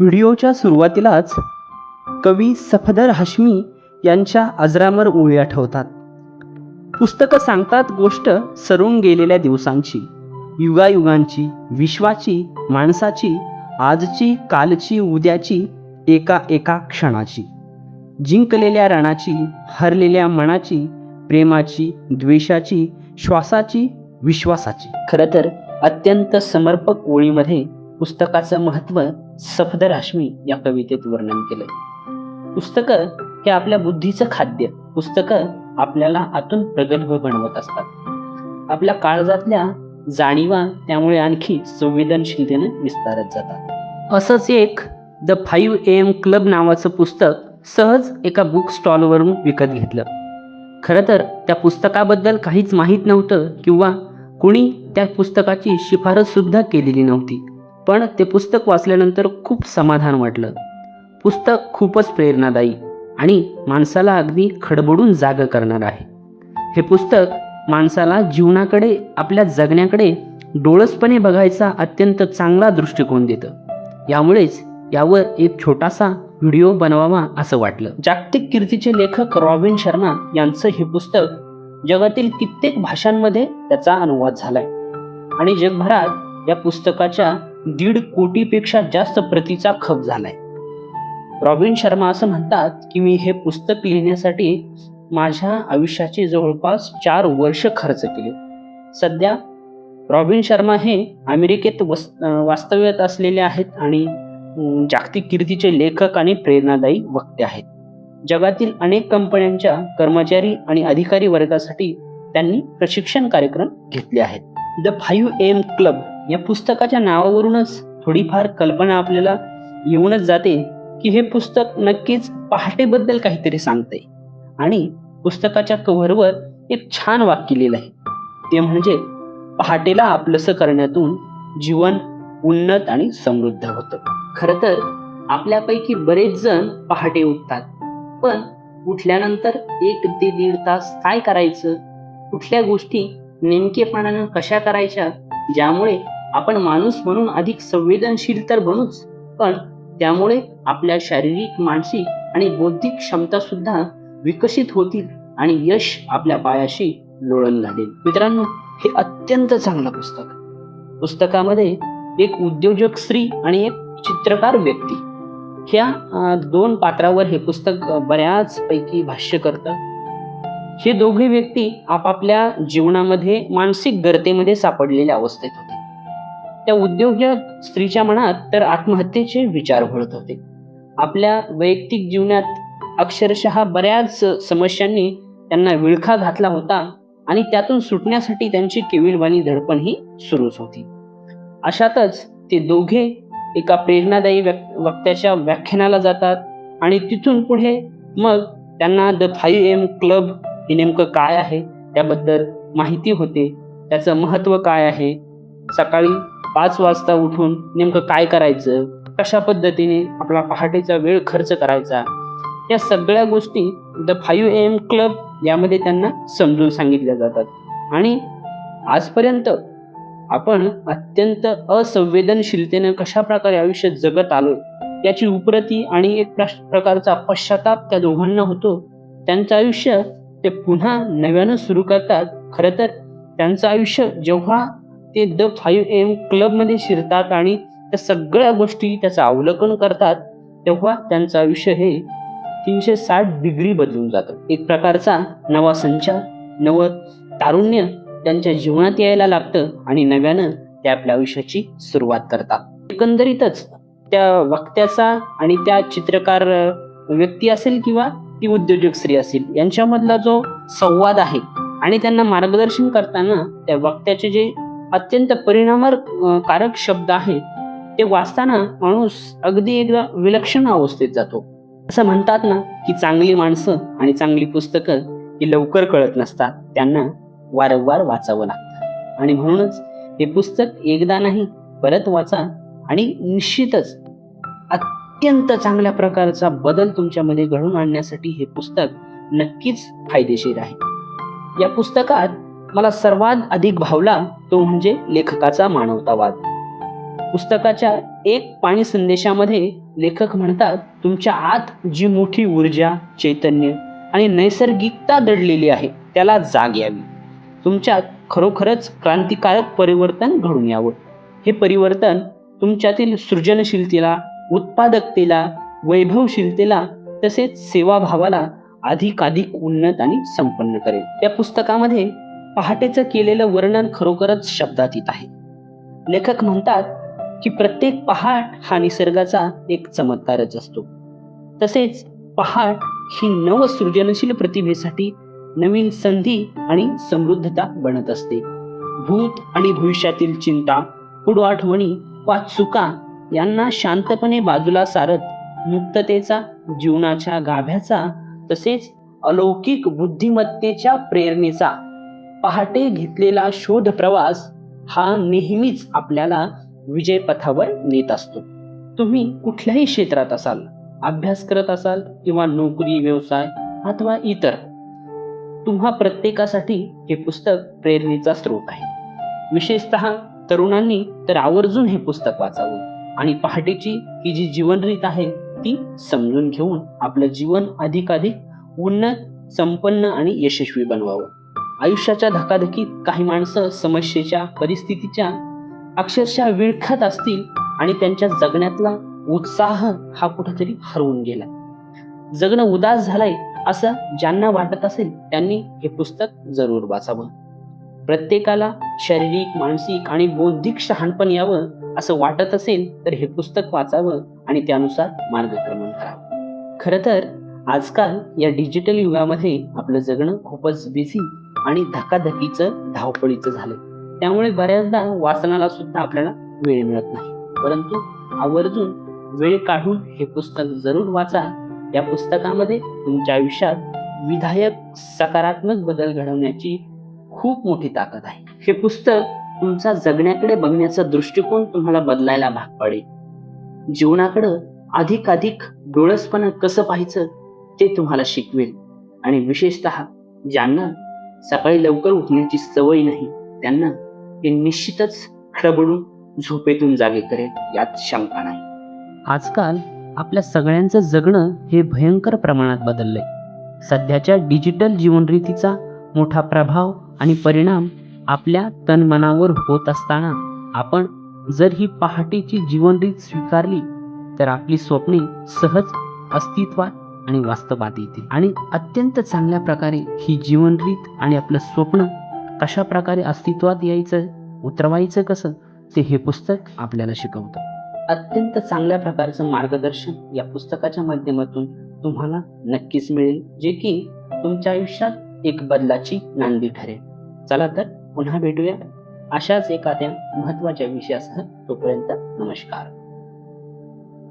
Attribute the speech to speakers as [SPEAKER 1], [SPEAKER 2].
[SPEAKER 1] व्हिडिओच्या सुरुवातीलाच कवी सफदर हाश्मी यांच्या अजरामर ओळी आठवतात पुस्तकं सांगतात गोष्ट सरून गेलेल्या दिवसांची युगायुगांची विश्वाची माणसाची आजची कालची उद्याची एका एका क्षणाची. जिंकलेल्या रणाची हरलेल्या मनाची प्रेमाची द्वेषाची श्वासाची विश्वासाची. खरं तर अत्यंत समर्पक ओळीमध्ये पुस्तकाचं महत्त्व सफदर हाशमी या कवितेत वर्णन केलंय. पुस्तकं हे आपल्या बुद्धीचं खाद्य पुस्तकं आपल्याला आतून प्रगल्भ बनवत असतात. आपल्या काळजातल्या जाणीवा त्यामुळे आणखी संवेदनशीलतेने विस्तारत जातात. असंच एक द फाईव्ह एम क्लब नावाचं पुस्तक सहज एका बुक स्टॉलवरून विकत घेतलं. खरं तर त्या पुस्तकाबद्दल काहीच माहीत नव्हतं किंवा कुणी त्या पुस्तकाची शिफारस सुद्धा केलेली नव्हती. पण ते पुस्तक वाचल्यानंतर खूप समाधान वाटलं. पुस्तक खूपच प्रेरणादायी आणि माणसाला अगदी खडबडून जाग करणार आहे. हे पुस्तक माणसाला जीवनाकडे आपल्या जगण्याकडे डोळसपणे बघायचा अत्यंत चांगला दृष्टिकोन देतं. यामुळेच यावर एक छोटासा व्हिडिओ बनवावा असं वाटलं. जागतिक कीर्तीचे लेखक रॉबिन शर्मा यांचं हे पुस्तक जगातील कित्येक भाषांमध्ये त्याचा अनुवाद झालाय. आणि जगभरात या पुस्तकाच्या दीड कोटीपेक्षा जास्त प्रतीचा खप झालाय. रॉबिन शर्मा असं म्हणतात की मी हे पुस्तक लिहिण्यासाठी माझ्या आयुष्याचे जवळपास चार वर्ष खर्च केले. सध्या रॉबिन शर्मा हे अमेरिकेत वस वास्तव्यात असलेले आहेत आणि जागतिक कीर्तीचे लेखक आणि प्रेरणादायी वक्ते आहेत. जगातील अनेक कंपन्यांच्या कर्मचारी आणि अधिकारी वर्गासाठी त्यांनी प्रशिक्षण कार्यक्रम घेतले आहेत. द फाईव्ह एम क्लब या पुस्तकाच्या नावावरूनच थोडीफार कल्पना आपल्याला येऊनच जाते की हे पुस्तक नक्कीच पहाटेबद्दल काहीतरी सांगते. आणि पुस्तकाच्या कव्हरवर एक छान वाक्य लिहिलं आहे. ते म्हणजे पहाटेला आपलंसं करण्यातून जीवन उन्नत आणि समृद्ध होतं. खरं तर आपल्यापैकी बरेच जण पहाटे उठतात. पण उठल्यानंतर एक ते दीड तास काय करायचं? कुठल्या गोष्टी नेमकेपणानं कशा करायच्या? ज्यामुळे आपण माणूस म्हणून अधिक संवेदनशील तर बनूच पण त्यामुळे आपल्या शारीरिक मानसिक आणि बौद्धिक क्षमता सुद्धा विकसित होतील आणि यश आपल्या पायाशी लोळण लागेल मित्रांनो हे अत्यंत चांगलं पुस्तक पुस्तकामध्ये एक उद्योजक स्त्री आणि एक चित्रकार व्यक्ती. ह्या दोन पात्रावर हे पुस्तक बऱ्याचपैकी बऱ्याच पैकी भाष्य करतं. हे दोघे व्यक्ती आपापल्या जीवनामध्ये मानसिक गर्तेमध्ये सापडलेल्या अवस्थेत होते. त्या उद्योजक स्त्रीच्या मनात तर आत्महत्येचे विचार घोळत होते. आपल्या वैयक्तिक जीवनात अक्षरशः बऱ्याच समस्यांनी त्यांना विळखा घातला होता आणि त्यातून सुटण्यासाठी त्यांची केविलवाणी धडपण ही सुरूच होती. अशातच ते दोघे एका प्रेरणादायी व्यक् वक्त्याच्या व्याख्यानाला जातात आणि तिथून पुढे मग त्यांना द फाईव्ह एम क्लब हे नेमकं काय आहे? त्याबद्दल माहिती होते. त्याचं महत्त्व काय आहे? सकाळी पाच वाजता उठून नेमकं काय करायचं? कशा पद्धतीने आपला पहाटेचा वेळ खर्च करायचा? या सगळ्या गोष्टी द फाईव्ह एम क्लब यामध्ये त्यांना समजून सांगितल्या जातात. आणि आजपर्यंत आपण अत्यंत असंवेदनशीलतेनं कशा प्रकारे आयुष्य जगत आलो याची उपरती आणि एक प्रकारचा पश्चाताप त्या दोघांना होतो. त्यांचं आयुष्य ते पुन्हा नव्यानं सुरू करतात. खरं तर त्यांचं आयुष्य जेव्हा ते द फाईव्ह एम क्लबमध्ये शिरतात आणि त्या सगळ्या गोष्टी त्याचं अवलोकन करतात तेव्हा त्यांचं आयुष्य हे तीनशे साठ डिग्री बदलून जातं. एक प्रकारचा नवा संचार नवं तारुण्य त्यांच्या जीवनात यायला लागतं आणि नव्यानं ते आपल्या आयुष्याची सुरुवात करतात. एकंदरीतच त्या वक्त्याचा आणि त्या चित्रकार व्यक्ती असेल किंवा ती उद्योजक स्त्री असेल यांच्यामधला जो संवाद आहे आणि त्यांना मार्गदर्शन करताना त्या वक्त्याचे जे अत्यंत परिणामकारक शब्द आहेत ते वाचताना माणूस अगदी एकदा विलक्षण अवस्थेत जातो. असं म्हणतात ना की चांगली माणसं आणि चांगली पुस्तकं ही लवकर कळत नसतात. त्यांना वारंवार वाचावं लागतं. आणि म्हणूनच हे पुस्तक एकदा नाही परत वाचा आणि निश्चितच अत्यंत चांगल्या प्रकारचा बदल तुमच्यामध्ये घडून आणण्यासाठी हे पुस्तक नक्कीच फायदेशीर आहे. या पुस्तकात मला सर्वात अधिक भावला तो म्हणजे लेखकाचा मानवतावाद. पुस्तकाच्या एक पाणी संदेशामध्ये लेखक म्हणतात तुमच्या आत जी मोठी ऊर्जा चैतन्य आणि नैसर्गिकता दडलेली आहे त्याला जाग यावी. तुमच्यात खरोखरच क्रांतिकारक परिवर्तन घडून यावं. हे परिवर्तन तुमच्यातील सृजनशीलतेला उत्पादकतेला वैभवशीलतेला तसेच सेवाभावाला अधिकाधिक उन्नत आणि संपन्न करेल. त्या पुस्तकामध्ये पहाटेचं केलेलं वर्णन खरोखरच शब्दात येत आहे. लेखक म्हणतात की प्रत्येक पहाट हा निसर्गाचा एक चमत्कारच असतो. तसेच पहाट ही नव सृजनशील प्रतिभेसाठी नवीन संधी आणि समृद्धता बनत असते. भूत आणि भविष्यातील चिंता पुढ आठवणी वा चुका यांना शांतपणे बाजूला सारत मुक्ततेचा जीवनाच्या गाभ्याचा तसेच अलौकिक बुद्धिमत्तेच्या प्रेरणेचा पहाटे घेतलेला शोध प्रवास हा नेहमीच आपल्याला विजय पथावर नेत असतो. तुम्ही कुठल्याही क्षेत्रात असाल अभ्यास करत असाल किंवा नोकरी व्यवसाय अथवा इतर तुम्हा प्रत्येकासाठी हे पुस्तक प्रेरणेचा स्रोत आहे. विशेषतः तरुणांनी तर आवर्जून हे पुस्तक वाचावं आणि पहाटेची ही जी जीवनरीत आहे ती समजून घेऊन आपलं जीवन अधिकाधिक उन्नत संपन्न आणि यशस्वी बनवावं. आयुष्याच्या धकाधकीत काही माणसं समस्येच्या परिस्थितीच्या अक्षरशः विळखत असतील आणि त्यांच्या जगण्यातला उत्साह हा कुठेतरी हरवून गेला. जगणं उदास झालंय असं ज्यांना वाटत असेल त्यांनी हे पुस्तक जरूर वाचावं. प्रत्येकाला शारीरिक मानसिक आणि बौद्धिक शहाणपण यावं असं वाटत असेल तर हे पुस्तक वाचावं आणि त्यानुसार मार्गक्रमण करावं. खरं तर आजकाल या डिजिटल युगामध्ये आपलं जगणं खूपच बिझी आणि धकाधकीचं धावपळीचं झालं त्यामुळे बऱ्याचदा वाचनाला सुद्धा आपल्याला वेळ मिळत नाही. परंतु आवर्जून वेळ काढून हे पुस्तक जरूर वाचा. या पुस्तकामध्ये तुमच्या आयुष्यात विधायक सकारात्मक बदल घडवण्याची खूप मोठी ताकद आहे. हे पुस्तक तुमचा जगण्याकडे बघण्याचा दृष्टिकोन तुम्हाला बदलायला भाग पाडेल. जीवनाकडं अधिकाधिक डोळसपणा कसं पाहायचं ते तुम्हाला शिकवेल. आणि विशेषतः ज्यांना सकाळी लवकर उठण्याची सवय नाही त्यांना हे निश्चितच खडबडून झोपेतून जागे करेल यात शंका नाही. आजकाल आपल्या सगळ्यांचं जगणं हे भयंकर प्रमाणात बदललंय. सध्याच्या डिजिटल जीवनरीतीचा मोठा प्रभाव आणि परिणाम आपल्या तनमनावर होत असताना आपण जर ही पहाटेची जीवनरीत स्वीकारली तर आपली स्वप्ने सहज अस्तित्वात आणि वास्तवात येतील आणि अत्यंत चांगल्या प्रकारे ही जीवनरीत आणि आपलं स्वप्न कशा प्रकारे अस्तित्वात यायचं उतरवायचं कसं ते हे पुस्तक आपल्याला शिकवतं. अत्यंत चांगल्या प्रकारचं मार्गदर्शन या पुस्तकाच्या माध्यमातून तुम्हाला नक्कीच मिळेल जे की तुमच्या आयुष्यात एक बदलाची नांदी ठरेल. चला तर पुन्हा भेटूया. अशाच एखाद्या महत्त्वाच्या विषयासह तोपर्यंत नमस्कार.